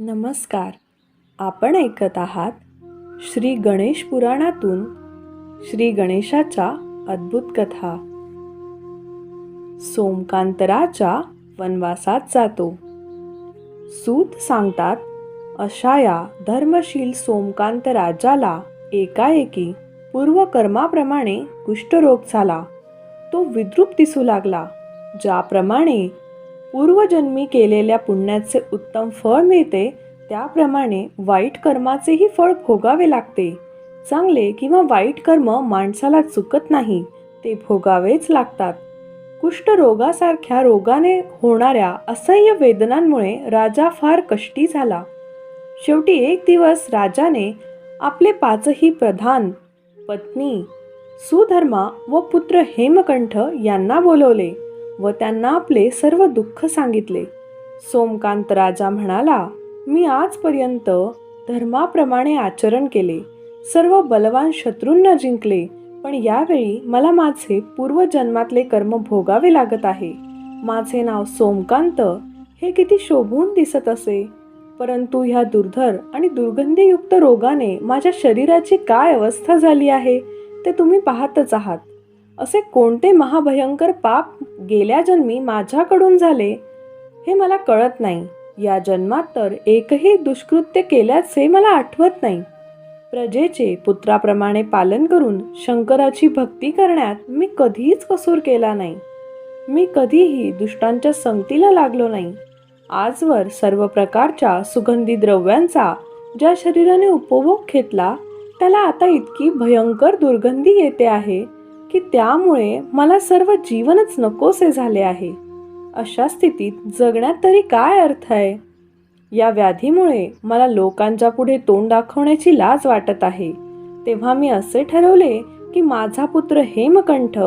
नमस्कार. आपण ऐकत आहात श्री गणेश पुराणातून श्री गणेशाच्या अद्भुत कथा. सोमकांतराच्या वनवासात जातो. सूत सांगतात अशा या धर्मशील सोमकांत राजाला एकाएकी पूर्वकर्माप्रमाणे कुष्ठरोग झाला. तो विद्रूप दिसू लागला. ज्याप्रमाणे पूर्वजन्मी केलेल्या पुण्याचे उत्तम फळ मिळते त्याप्रमाणे वाईट कर्माचेही फळ भोगावे लागते. चांगले किंवा वाईट कर्म माणसाला चुकत नाही ते भोगावेच लागतात. कुष्ठरोगासारख्या रोगाने होणाऱ्या असह्य वेदनांमुळे राजा फार कष्टी झाला. शेवटी एक दिवस राजाने आपले पाचही प्रधान पत्नी सुधर्मा व पुत्र हेमकंठ यांना बोलवले. व त्यांना आपले सर्व दुःख सांगितले. सोमकांत राजा म्हणाला मी आजपर्यंत धर्माप्रमाणे आचरण केले. सर्व बलवान शत्रूंना जिंकले. पण यावेळी मला माझे पूर्वजन्मातले कर्म भोगावे लागत आहे. माझे नाव सोमकांत. हे किती शोभून दिसत असे. परंतु ह्या दुर्धर आणि दुर्गंधीयुक्त रोगाने माझ्या शरीराची काय अवस्था झाली आहे ते तुम्ही पाहतच आहात. असे कोणते महाभयंकर पाप गेल्या जन्मी माझ्याकडून झाले हे मला कळत नाही. या जन्मात तर एकही दुष्कृत्य केल्याचे मला आठवत नाही. प्रजेचे पुत्राप्रमाणे पालन करून शंकराची भक्ती करण्यात मी कधीच कसूर केला नाही. मी कधीही दुष्टांच्या संगतीला लागलो नाही. आजवर सर्व प्रकारच्या सुगंधी द्रव्यांचा ज्या शरीराने उपभोग घेतला त्याला आता इतकी भयंकर दुर्गंधी येते आहे. की त्यामुळे मला सर्व जीवनच नकोसे झाले आहे. अशा स्थितीत जगण्यात तरी काय अर्थ आहे? या व्याधीमुळे मला लोकांच्या पुढे तोंड दाखवण्याची लाज वाटत आहे. तेव्हा मी असे ठरवले की माझा पुत्र हेमकंठ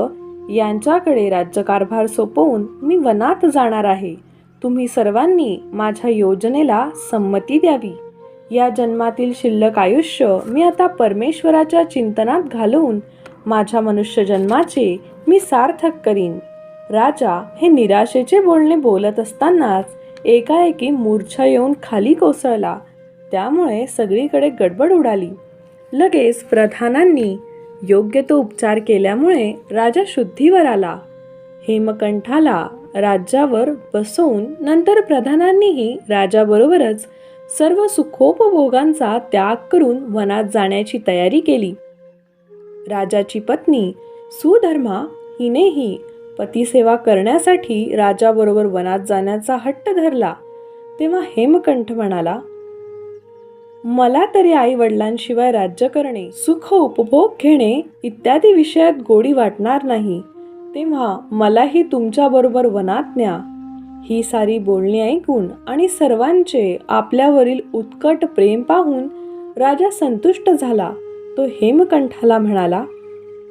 यांच्याकडे राज्यकारभार सोपवून मी वनात जाणार आहे. तुम्ही सर्वांनी माझ्या योजनेला संमती द्यावी. या जन्मातील शिल्लक आयुष्य मी आता परमेश्वराच्या चिंतनात घालवून माझ्या मनुष्य जन्माचे मी सार्थक करीन. राजा हे निराशेचे बोलणे बोलत असतानाच एकाएकी मूर्छा येऊन खाली कोसळला. त्यामुळे सगळीकडे गडबड उडाली. लगेच प्रधानांनी योग्य तो उपचार केल्यामुळे राजा शुद्धीवर आला. हेमकंठाला राज्यावर बसवून नंतर प्रधानांनीही राजाबरोबरच सर्व सुखोपभोगांचा त्याग करून वनात जाण्याची तयारी केली. राजाची पत्नी सुधर्मा हिनेही पतीसेवा करण्यासाठी राजाबरोबर वनात जाण्याचा हट्ट धरला. तेव्हा हेमकंठ म्हणाला मला तरी आई वडिलांशिवाय राज्य करणे सुख उपभोग घेणे इत्यादी विषयात गोडी वाटणार नाही. तेव्हा मलाही तुमच्याबरोबर वनात न्या. ही सारी बोलणी ऐकून आणि सर्वांचे आपल्यावरील उत्कट प्रेम पाहून राजा संतुष्ट झाला. तो हेमकंठाला म्हणाला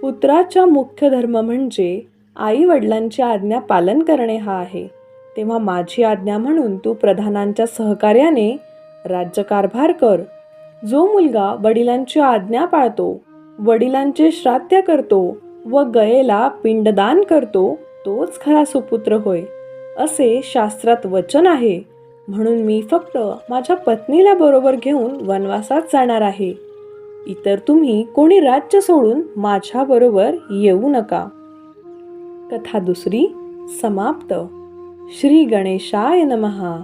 पुत्राचा मुख्य धर्म म्हणजे आई वडिलांची आज्ञा पालन करणे हा आहे. तेव्हा माझी आज्ञा म्हणून तू प्रधानांच्या सहकार्याने राज्यकारभार कर. जो मुलगा वडिलांची आज्ञा पाळतो वडिलांचे श्राद्ध करतो व गयेला पिंडदान करतो तोच खरा सुपुत्र होय. असे शास्त्रात वचन आहे. म्हणून मी फक्त माझ्या पत्नीला बरोबर घेऊन वनवासात जाणार आहे. इतर तुम्ही कोणी राज्य सोडून माझ्याबरोबर येऊ नका. कथा दुसरी समाप्त. श्री गणेशाय नमहा